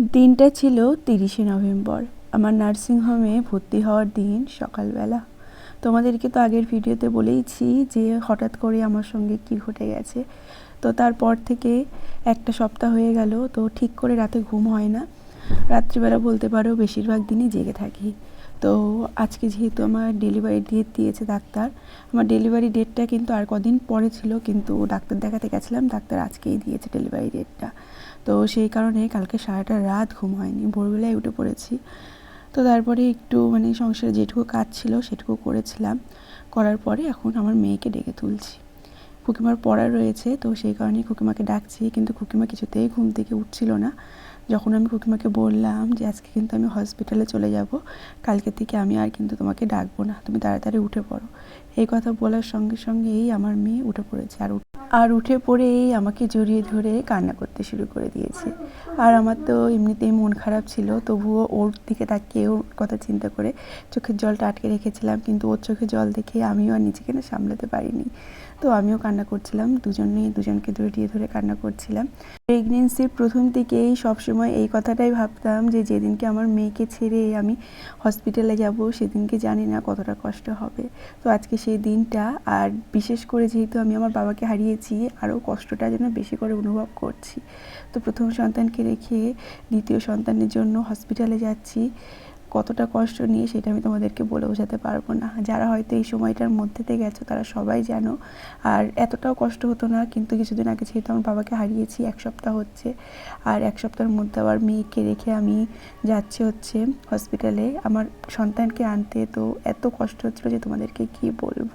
দিনটা ছিল তিরিশে নভেম্বর। আমার নার্সিংহোমে ভর্তি হওয়ার দিন সকালবেলা। তোমাদেরকে তো আগের ভিডিওতে বলেইছি যে হঠাৎ করে আমার সঙ্গে কি ঘটে গেছে। তো তারপর থেকে একটা সপ্তাহ হয়ে গেল, তো ঠিক করে রাতে ঘুম হয় না। রাত্রিবেলা বলতে পারো, বেশিরভাগ দিনই জেগে থাকি। তো আজকে যেহেতু আমার ডেলিভারি ডেট দিয়েছে ডাক্তার, আমার ডেলিভারি ডেটটা কিন্তু আর কদিন পরে ছিল, কিন্তু ডাক্তার দেখাতে গেছিলাম, ডাক্তার আজকেই দিয়েছে ডেলিভারি ডেটটা তো সেই কারণে কালকে সারাটা রাত ঘুম হয়নি, ভোরবেলায় উঠে পড়েছি। তো তারপরে একটু মানে সংসারে যেটুকু কাজ ছিল সেটুকু করেছিলাম। করার পরে এখন আমার মেয়েকে ডেকে তুলছি। খুকিমার পড়া রয়েছে, তো সেই কারণে খুকিমাকে ডাকছি, কিন্তু খুকিমা কিছুতেই ঘুম থেকে উঠছিল না। যখন আমি খুকিমাকে বললাম যে, আজকে কিন্তু আমি হসপিটালে চলে যাব, কালকে থেকে আমি আর কিন্তু তোমাকে ডাকবো না, তুমি তাড়াতাড়ি উঠে পড়ো। এই কথা বলার সঙ্গে সঙ্গেই আমার মেয়ে উঠে পড়েছে আর আর উঠে পড়েই আমাকে জড়িয়ে ধরে কান্না করতে শুরু করে দিয়েছে। আর আমার তো এমনিতেই মন খারাপ ছিল, তবুও ওর দিকে তাকিয়ে ওর কথা চিন্তা করে চোখের জলটা আটকে রেখেছিলাম, কিন্তু ওর চোখে জল দেখে আমিও আর নিজেকে না সামলাতে পারিনি। তো আমিও কান্না করছিলাম, দুজনেই দুজনকে জড়িয়ে ধরে কান্না করছিলাম। প্রেগনেন্সির প্রথম থেকেই সবসময় এই কথাটাই ভাবতাম যে যেদিনকে আমার মেয়েকে ছেড়ে আমি হসপিটালে যাব, সেদিনকে জানি না কতটা কষ্ট হবে। তো আজকে সেই দিনটা, আর বিশেষ করে যেহেতু আমি আমার বাবাকে হারিয়েছি, আরও কষ্টটা যেন বেশি করে অনুভব করছি। তো প্রথম সন্তানকে রেখে দ্বিতীয় সন্তানের জন্য হসপিটালে যাচ্ছি। কতটা কষ্ট নিয়ে সেটা আমি তোমাদেরকে বলে বোঝাতে পারব না। যারা হয়তো এই সময়টার মধ্যে থেকে গেছো, তারা সবাই জানো। আর এতটাও কষ্ট হতো না, কিন্তু কিছুদিন আগে যেহেতু আমার বাবাকে হারিয়েছি, এক সপ্তাহ হচ্ছে। আর এক সপ্তাহের মধ্যে আবার মেয়েকে রেখে আমি যাচ্ছি হচ্ছে হসপিটালে আমার সন্তানকে আনতে, তো এত কষ্ট হচ্ছিল যে তোমাদেরকে কী বলব?